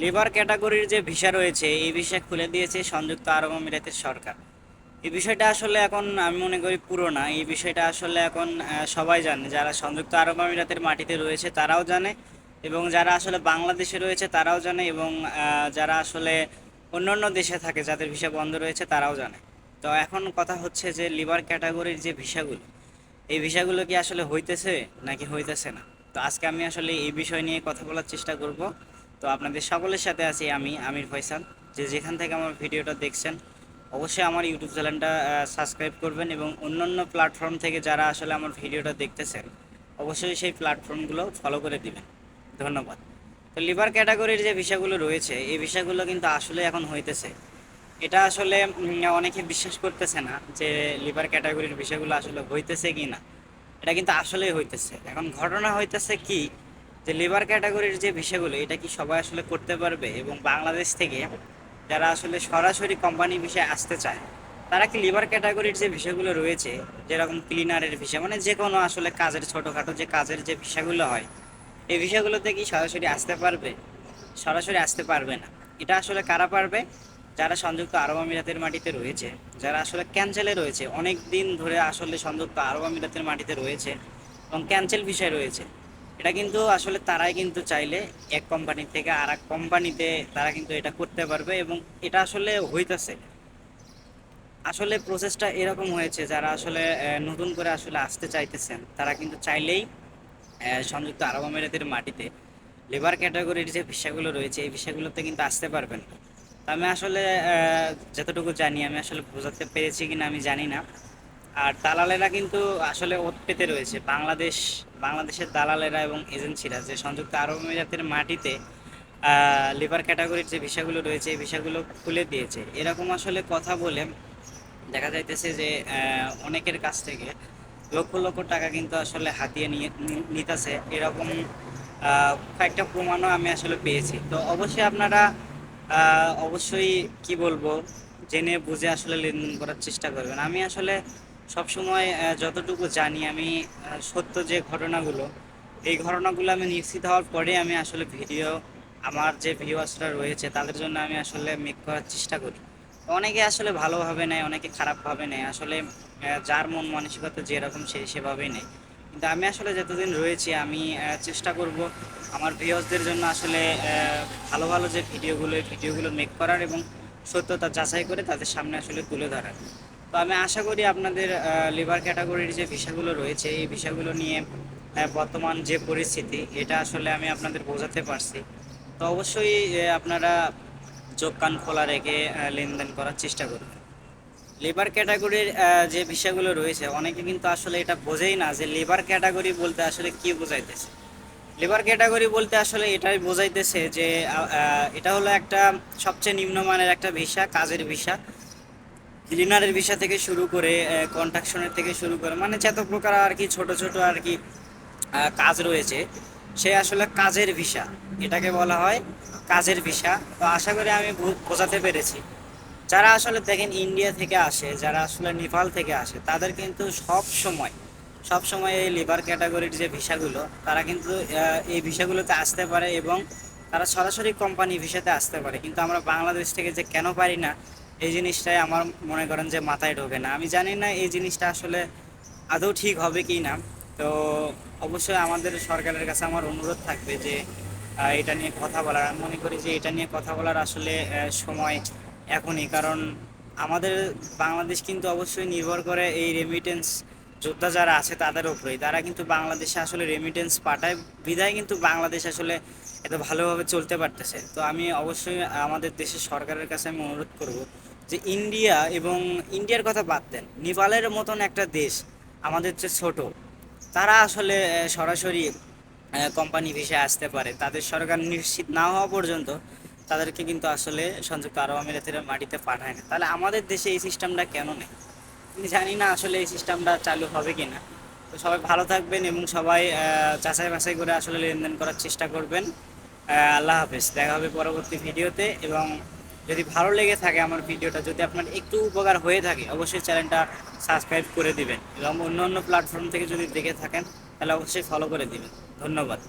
Labour ক্যাটাগরির যে visa রয়েছে, এই ভিসা খুলে দিয়েছে সংযুক্ত আরব আমিরাতের সরকার। এই বিষয়টা আসলে এখন আমি মনে করি পুরো না। এই বিষয়টা আসলে এখন সবাই জানে। যারা সংযুক্ত আরব আমিরাতের মাটিতে রয়েছে তারাও জানে এবং যারা আসলে বাংলাদেশে রয়েছে তারাও জানে এবং যারা আসলে অন্য অন্য দেশে থাকে যাদের ভিসা বন্ধ রয়েছে তারাও জানে। তো এখন কথা হচ্ছে যে লিভার ক্যাটাগরির যে ভিসাগুলো, এই ভিসাগুলো কি আসলে হইতেছে নাকি হইতেছে না? তো আজকে আমি আসলে এই বিষয় নিয়ে কথা বলার চেষ্টা করব। তো আপনাদের সকলের সাথে আছি আমি আমির ফয়সাল। যে যেখান থেকে আমার ভিডিওটা দেখছেন, অবশ্যই আমার ইউটিউব চ্যানেলটা সাবস্ক্রাইব করবেন এবং অন্যান্য প্ল্যাটফর্ম থেকে যারা আসলে আমার ভিডিওটা দেখতেছেন, অবশ্যই সেই প্ল্যাটফর্মগুলো ফলো করে দিবেন। ধন্যবাদ। তো লিভার ক্যাটাগরির যে ভিসাগুলো রয়েছে, এই ভিসাগুলো কিন্তু আসলে এখন হইতেছে। এটা আসলে অনেকে বিশ্বাস করতেছে না যে লিভার ক্যাটাগরির বিষয়গুলো আসলে হইতেছে কি না এটা কিন্তু আসলেই হইতেছে। এখন ঘটনা হইতেছে কি যে লেবার ক্যাটাগরির যে বিষয়গুলো, এটা কি সবাই আসলে করতে পারবে? এবং বাংলাদেশ থেকে যারা আসলে সরাসরি কোম্পানি বিষয়ে আসতে চায়, তারা কি লেবার ক্যাটাগরির যে বিষয়গুলো রয়েছে, যেরকম ক্লিনারের ভিসা মানে যে কোনো আসলে কাজের, ছোটোখাটো যে কাজের যে ভিসাগুলো হয়, এই বিষয়গুলোতে কি সরাসরি আসতে পারবে? সরাসরি আসতে পারবে না। এটা আসলে কারা পারবে? যারা সংযুক্ত আরব আমিরাতের মাটিতে রয়েছে, যারা আসলে ক্যান্সেলে রয়েছে, অনেক দিন ধরে আসলে সংযুক্ত আরব আমিরাতের মাটিতে রয়েছে এবং ক্যান্সেল বিষয় রয়েছে। এটা কিন্তু আসলে তারাই কিন্তু চাইলে এক কোম্পানি থেকে আর এক কোম্পানিতে তারা কিন্তু এটা করতে পারবে এবং এটা আসলে হইতেছে। আসলে প্রসেসটা এরকম হয়েছে, যারা আসলে নতুন করে আসলে আসতে চাইতেছেন, তারা কিন্তু চাইলেই সংযুক্ত আরব আমিরাতের মাটিতে লেবার ক্যাটাগরির যে ভিসাগুলো রয়েছে, এই ভিসাগুলোতে কিন্তু আসতে পারবেন আমি আসলে যতটুকু জানি, আমি আসলে বোঝাতে পেরেছি কিনা আমি জানি না। আর দালালেরা কিন্তু আসলে ওত পেতে রয়েছে। বাংলাদেশ, বাংলাদেশের দালালেরা এবং এজেন্সিরা যে সংযুক্ত আরব আমিরাতের মাটিতে লিভার ক্যাটাগরির যে ভিসাগুলো রয়েছে, এই ভিসাগুলো খুলে দিয়েছে। এরকম আসলে কথা বলে দেখা যাইতেছে যে অনেকের কাছ থেকে লক্ষ লক্ষ টাকা কিন্তু আসলে হাতিয়ে নিয়ে, নিতেছে। এরকম কয়েকটা প্রমাণও আমি আসলে পেয়েছি। তো অবশ্যই আপনারা অবশ্যই কি বলব, জেনে বুঝে আসলে লেনদেন করার চেষ্টা করবেন। আমি আসলে সবসময় যতটুকু জানি আমি সত্য যে ঘটনাগুলো, এই ঘটনাগুলো আমি নিশ্চিত হওয়ার পরে আমি আসলে ভিডিও, আমার যে ভিউয়ার্সরা রয়েছে, তাদের জন্য আমি আসলে মেক করার চেষ্টা করি। অনেকে আসলে ভালোভাবে নেয়, অনেকে খারাপভাবে নেয়। আসলে যার মন মানসিকতা যেরকম সে সেভাবেই নেয়। কিন্তু আমি আসলে যতদিন রয়েছি, আমি চেষ্টা করব আমার ভিউয়ার্সদের জন্য আসলে ভালো ভালো যে ভিডিওগুলো, এই ভিডিওগুলো মেক করার এবং সত্যতা যাচাই করে তাদের সামনে আসলে তুলে ধরার। তো আমি আশা করি আপনাদের লিভার ক্যাটাগরির যে ভিসাগুলো রয়েছে, এই ভিসাগুলো নিয়ে বর্তমান যে পরিস্থিতি, এটা আসলে আমি আপনাদের বোঝাতে পারছি। তো অবশ্যই আপনারা চোখ কান খোলা রেখে লেনদেন করার চেষ্টা করবেন লেবার ক্যাটাগরির যে বিষয়গুলো রয়েছে, অনেকে কিন্তু আসলে এটা বোঝেই না যে লেবার ক্যাটাগরি বলতে আসলে কি বোঝাইতেছে। লেবার ক্যাটাগরি বলতে আসলে এটাই বোঝাইতেছে যে এটা হলো একটা সবচেয়ে নিম্নমানের একটা ভিসা, কাজের ভিসা। ক্লিনারের ভিসা থেকে শুরু করে কন্ট্রাকশনের থেকে শুরু করে মানে যত প্রকার আর কি ছোট ছোট আর কি কাজ রয়েছে, সে আসলে কাজের ভিসা, এটাকে বলা হয় কাজের ভিসা। তো আশা করি আমি বোঝাতে পেরেছি। যারা আসলে দেখেন ইন্ডিয়া থেকে আসে, যারা আসলে নেপাল থেকে আসে, তাদের কিন্তু সব সময় সব সময় এই লিভার ক্যাটাগরির যে ভিসাগুলো, তারা কিন্তু এই ভিসাগুলোতে আসতে পারে এবং তারা সরাসরি কোম্পানি ভিসাতে আসতে পারে। কিন্তু আমরা বাংলাদেশ থেকে যে কেন পারি না এই জিনিসটাই আমার মনে করেন যে মাথায় ঢোকে না। আমি জানি না এই জিনিসটা আসলে আদৌ ঠিক হবে কি না। তো অবশ্যই আমাদের সরকারের কাছে আমার অনুরোধ থাকবে যে এটা নিয়ে কথা বলার। আমি মনে করি যে এটা নিয়ে কথা বলার আসলে সময় এখনই। কারণ আমাদের বাংলাদেশ কিন্তু অবশ্যই নির্ভর করে এই রেমিটেন্স যোদ্ধা যারা আছে তাদের উপরেই। তারা কিন্তু বাংলাদেশে আসলে রেমিটেন্স পাঠায়। বিধায় কিন্তু বাংলাদেশ আসলে এত ভালোভাবে চলতে পারতেছে। তো আমি অবশ্যই আমাদের দেশের সরকারের কাছে আমি অনুরোধ করব যে ইন্ডিয়া এবং ইন্ডিয়ার কথা বাদ দেন, নেপালের মতন একটা দেশ আমাদের যে ছোট, তারা আসলে সরাসরি কোম্পানি ভিসায় আসতে পারে। তাদের সরকার নিশ্চিত না হওয়া পর্যন্ত তাদেরকে কিন্তু আসলে সংযুক্ত আরব আমিরাতের মাটিতে পাঠায় না। তাহলে আমাদের দেশে এই সিস্টেমটা কেন নেই? আমি জানি না আসলে এই সিস্টেমটা চালু হবে কি না তো সবাই ভালো থাকবেন এবং সবাই যাচাই বাছাই করে আসলে লেনদেন করার চেষ্টা করবেন। আল্লাহ হাফেজ। দেখা হবে পরবর্তী ভিডিওতে এবং যদি ভালো লেগে থাকে আমার ভিডিওটা, যদি আপনার একটু উপকার হয়ে থাকে, অবশ্যই চ্যানেলটা সাবস্ক্রাইব করে দিবেন এবং অন্য অন্য প্ল্যাটফর্ম থেকে যদি দেখে থাকেন, তাহলে অবশ্যই ফলো করে দিবেন। ধন্যবাদ।